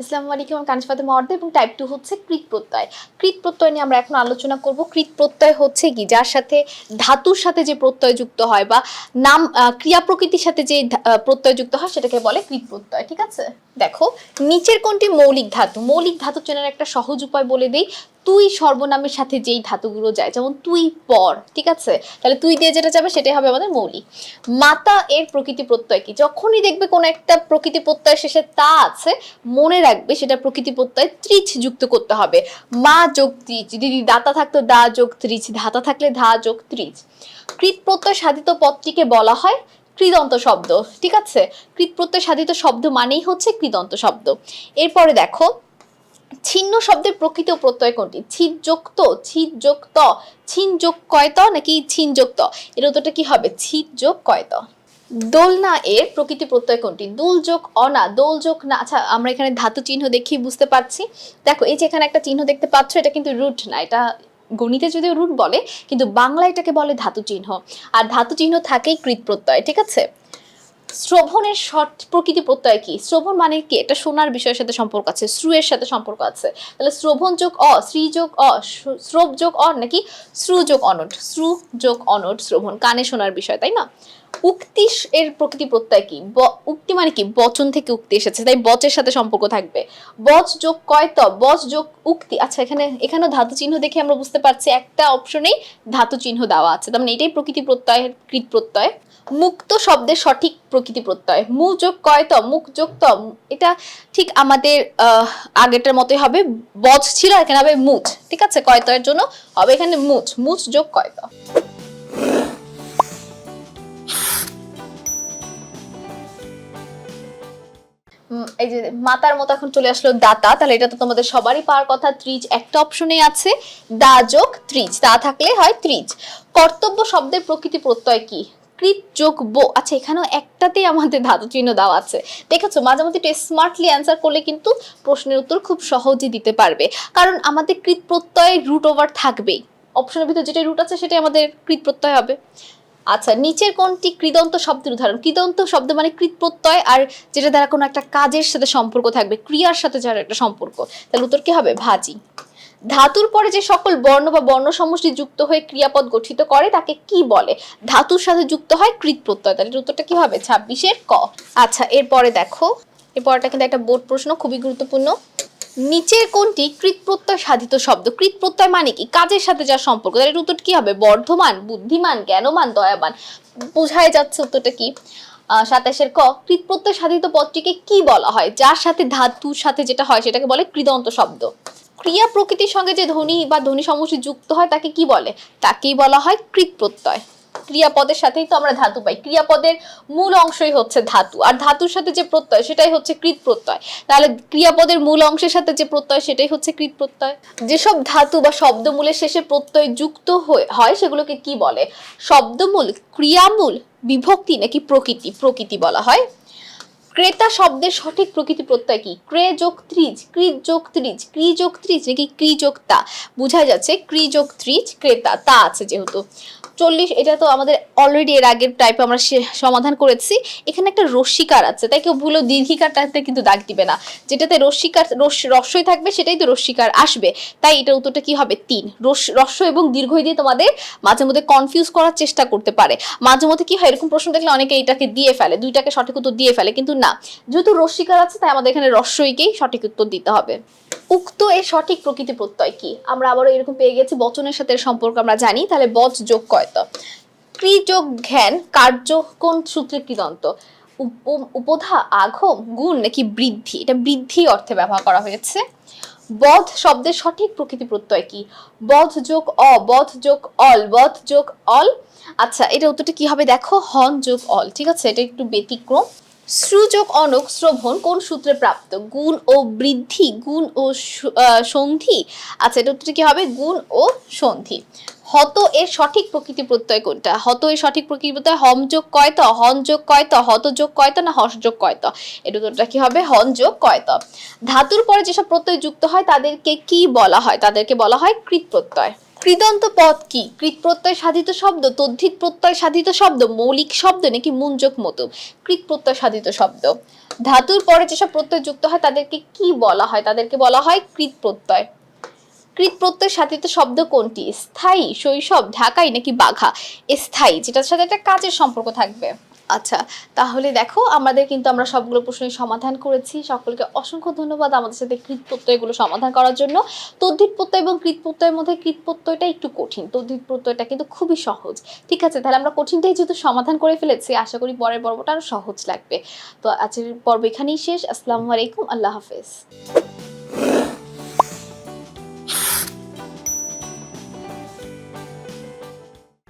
ইসলাম আলাইকুম কানিসফাতে মর্দ এবং type two হচ্ছে কৃত প্রত্যয়। কৃত প্রত্যয় নিয়ে আমরা এখন আলোচনা করব। কৃত প্রত্যয় হচ্ছে কি? যার সাথে ধাতুর সাথে যে প্রত্যয় যুক্ত হয় বা নাম ক্রিয়া প্রকৃতির সাথে যে প্রত্যয় যুক্ত হয় সেটাকে বলে কৃত প্রত্যয়, ঠিক আছে? দেখো, নিচের কোনটি মৌলিক ধাতু? মৌলিক ধাতু চেনার একটা সহজ উপায় বলে দেই। তুই সর্বনামের সাথে যেই ধাতুগুলো যায়, যেমন তুই পর, ঠিক আছে? তাহলে তুই দিয়ে যেটা যাবে সেটাই হবে আমাদের মৌলিক। মাতা এর প্রকৃতি প্রত্যয় কি? যখনই দেখবে কোনো একটা প্রকৃতি প্রত্যয় শেষে তা আছে, মনে রাখবে সেটা প্রকৃতি প্রত্যয় ত্রিচ যুক্ত করতে হবে। মা যোগ ত্রিচ, যদি দাতা থাকতো দা যোগ ত্রিচ, ধাতা থাকলে ধা যোগ ত্রিচ। কৃত প্রত্যয় সাধিত পদটিকে বলা হয় কৃদন্ত শব্দ, ঠিক আছে? কৃত প্রত্যয় সাধিত শব্দ মানেই হচ্ছে কৃদন্ত শব্দ। এরপরে দেখো ছিন্ন শব্দের প্রকৃত প্রত্যয় কোনটি? ছিদ যুক্ত ছিদ যুক্ত, ছিন যোগ কয়ত নাকি ছিন যুক্ত? এর উত্তরটা কি হবে? ছিদ যোগ কয়ত। দোলনা এর প্রকৃতি প্রত্যয় কোনটি? দুল যোগ, অনা, দোল যোগ না আচ্ছা আমরা এখানে ধাতু চিহ্ন দেখি বুঝতে পারছি। দেখো, এই যে এখানে একটা চিহ্ন দেখতে পাচ্ছ, এটা কিন্তু রুট না, এটা গণিতে যদিও রুট বলে, কিন্তু বাংলা এটাকে বলে ধাতু চিহ্ন। আর ধাতু চিহ্ন থাকেই কৃত প্রত্যয়, ঠিক আছে? শ্রবণের শর্ট প্রকৃতি প্রত্যয় কি? শ্রবণ মানে কি? এটা শোনার বিষয়ের সাথে সম্পর্ক আছে, শ্রুয়ের সাথে সম্পর্ক আছে। তাহলে শ্রবণ যোগ অ, শ্রী যোগ অ, শ্র- শ্রব যোগ অ নাকি শ্রু যোগ অনট? শ্রু যোগ অনট শ্রবণ, কানে শোনার বিষয়, তাই না? উক্তি এর প্রকৃতি প্রত্যয় কি? উক্তি মানে কি? বচন থেকে উক্তি এসেছে, তাই বচের সাথে সম্পর্ক থাকবে। বচ যোগ কয়ত বচ যোগ উক্তি আচ্ছা এখানে, এখানেও ধাতু চিহ্ন দেখে আমরা বুঝতে পারছি, একটা অপশনেই ধাতু চিহ্ন দেওয়া আছে। তার মানে এটাই প্রকৃতি প্রত্যয়ের কৃত প্রত্যয়। মুক্ত শব্দের সঠিক প্রকৃতি প্রত্যয়। মু যোগ কয়ত মুখ যোগ ত? এটা ঠিক আমাদের আগেরটার মতোই হবে। বচ ছিল, এখানে হবে মুচ ঠিক আছে? কয়তয়ের জন্য? হবে এখানে মুচ মুচ যোগ কয়ত এই যে মাতার মতো এখন চলে আসলো দাতা। তাহলে এটা তো তোমাদের সবারই পাওয়ার কথা। ত্রিজ একটা অপশনে আছে। দা যোগ ত্রিজ। তা থাকলে হয় ত্রিজ। কর্তব্য শব্দের প্রকৃতি প্রত্যয় কি? কৃত যোগ বো আচ্ছা এখানেও একটাতেই আমাদের ধাতু চিহ্ন দেওয়া আছে। দেখেছ মাঝে মধ্যে একটু স্মার্টলি অ্যান্সার করলে কিন্তু প্রশ্নের উত্তর খুব সহজে দিতে পারবে। কারণ আমাদের কৃত প্রত্যয়ের রুট ওভার থাকবেই। অপশনের ভিতরে যেটা রুট আছে, সেটাই আমাদের কৃত প্রত্যয় হবে। আচ্ছা নিচের কোনটি কৃদন্ত শব্দের উদাহরণ? কৃদন্ত শব্দ মানে কৃত প্রত্যয় আর যেটা দ্বারা কোনো একটা কাজের সাথে সম্পর্ক থাকবে, ক্রিয়ার সাথে যার একটা সম্পর্ক। তাহলে উত্তর কি হবে? ভাজি। ধাতুর পরে যে সকল বর্ণ বা বর্ণ সমষ্টি যুক্ত হয়ে ক্রিয়াপদ গঠিত করে, তাকে কি বলে? ধাতুর সাথে যুক্ত হয় কৃত প্রত্যয়। তাহলে উত্তরটা কি হবে ছাব্বিশের ক। আচ্ছা এরপরে দেখো। এরপরটা কিন্তু একটা বোর্ড প্রশ্ন, খুবই গুরুত্বপূর্ণ। নিচের কোনটি কৃত প্রত্যয় সাধিত শব্দ? কৃত প্রত্যয় মানে কি? কাজের সাথে যার সম্পর্ক। তাহলে উত্তর কি হবে? বর্ধমান, বুদ্ধিমান, জ্ঞানমান, দয়াবান। বোঝাই যাচ্ছে উত্তরটা কি? সাতাশের ক। কৃত প্রত্যয় সাধিত পদটিকে কি বলা হয়? যার সাথে ধাতুর সাথে যেটা হয়, সেটাকে বলে কৃদন্ত শব্দ। ক্রিয়া প্রকৃতির সঙ্গে যে ধ্বনি বা ধ্বনি সমষ্টি যুক্ত হয়, তাকে কি বলে? তাকেই বলা হয় কৃত প্রত্যয়। ক্রিয়াপদের সাথেই তো আমরা ধাতু পাই। ক্রিয়াপদের মূল অংশই হচ্ছে ধাতু। আর ধাতুর সাথে যে প্রত্যয়, সেটাই হচ্ছে কৃত প্রত্যয়। তাহলে ক্রিয়াপদের মূল অংশের সাথে যে প্রত্যয়, সেটাই হচ্ছে কৃত প্রত্যয়? যেসব ধাতু বা শব্দমূলের শেষে প্রত্যয় যুক্ত হয়ে- সেগুলোকে কি বলে? শব্দমূল, ক্রিয়ামূল, বিভক্তি নাকি প্রকৃতি? প্রকৃতি বলা হয় ক্রেতা শব্দের সঠিক প্রকৃতি প্রত্যয় কি? ক্রে যোগ ত্রিজ ক্রি যোগ ত্রিজ ক্রি যোগ ত্রিজ নাকি ক্রি যোগ তা বোঝা যাচ্ছে ক্রি যোগ ত্রিজ ক্রেতা, তা আছে যেহেতু। চল্লিশ, এটা তো আমাদের অলরেডি এর আগের টাইপে আমরা সমাধান করেছি। এখানে একটা রশ্মিকার আছে, তাই কেউ ভুলেও দীর্ঘিকারটাতে কিন্তু দাগ দিবে না। যেটাতে রশ্মিকার রস- রস্যই থাকবে, সেটাই তো রস্যিকার আসবে। তাই এটার উত্তরটা কি হবে? তিন। রস- রস্য এবং দীর্ঘই দিয়ে তোমাদের মাঝে মধ্যে কনফিউজ করার চেষ্টা করতে পারে। মাঝে মধ্যে কি হয়, এরকম প্রশ্ন দেখলে অনেকে এটাকে দিয়ে ফেলে, দুইটাকে সঠিক উত্তর দিয়ে ফেলে, কিন্তু না। যেহেতু রস্যিকার আছে, তাই আমাদের এখানে রস্যইকেই সঠিক উত্তর দিতে হবে। উক্ত এর সঠিক প্রকৃতি প্রত্যয় কি? আমরা আবারও এরকম পেয়ে গেছি, বচনের সাথে সম্পর্ক আমরা জানি, তাহলে বচ যোগ কয়ত ক্রি যোগ জ্ঞান কার্য কোন সূত্রে কৃদন্ত উপ- উপধা, আঘম, গুণ নাকি বৃদ্ধি? এটা বৃদ্ধি অর্থে ব্যবহার করা হয়েছে। বধ শব্দের সঠিক প্রকৃতি প্রত্যয় কি? বধ যোগ অ, বধ যোগ অল, বধ যোগ অল। আচ্ছা এটা উত্তরটা কি হবে? দেখো, হন যোগ অল, ঠিক আছে? এটা একটু ব্যতিক্রম। শ্রুযোগ অনক শ্রবণ কোন সূত্রে প্রাপ্ত? গুণ ও বৃদ্ধি, গুণ ও সন্ধি। আচ্ছা এটা উত্তরটা কি হবে? গুণ ও সন্ধি। হত এর সঠিক প্রকৃতি প্রত্যয় কোনটা? হত এর সঠিক প্রকৃতি প্রত্যয় হম যোগ কয়ত? হন যোগ কয়ত? হত যোগ কয়ত না হস যোগ কয়ত? এটা উত্তরটা কি হবে? হন যোগ কয়ত। ধাতুর পরে যেসব প্রত্যয় যুক্ত হয়, তাদেরকে কি বলা হয়? তাদেরকে বলা হয় কৃত প্রত্যয়। কৃদন্ত পদ কি? কৃত প্রত্যয় সাধিত শব্দ, তদ্ধিত প্রত্যয় সাধিত শব্দ, মৌলিক শব্দ নাকি মুঞ্জক মতো? কৃত প্রত্যয় সাধিত শব্দ। ধাতুর পরে যেসব প্রত্যয় যুক্ত হয়, তাদেরকে কি বলা হয়? তাদেরকে বলা হয় কৃত প্রত্যয়। কৃত প্রত্যয় সাধিত শব্দ কোনটি? স্থায়ী, শৈশব, ঢাকাই নাকি বাঘা? স্থায়ী, যেটার সাথে একটা কাজের সম্পর্ক থাকবে। আচ্ছা তাহলে দেখো, আমাদের কিন্তু আমরা সবগুলো প্রশ্নের সমাধান করেছি। সকলকে অসংখ্য ধন্যবাদ আমাদের সাথে কৃত প্রত্যয়গুলো সমাধান করার জন্য। তদ্ধিত প্রত্যয় এবং কৃত প্রত্যয়ের মধ্যে কৃত প্রত্যয়টা একটু কঠিন। তদ্ধিত প্রত্যয়টা কিন্তু খুবই সহজ। ঠিক আছে, তাহলে আমরা কঠিনটাই যেহেতু সমাধান করে ফেলেছি, আশা করি পরের পর্বটা আরও সহজ লাগবে। তো আজকের পর্ব এখানেই শেষ। আসসালামু আলাইকুম, আল্লাহ হাফেজ।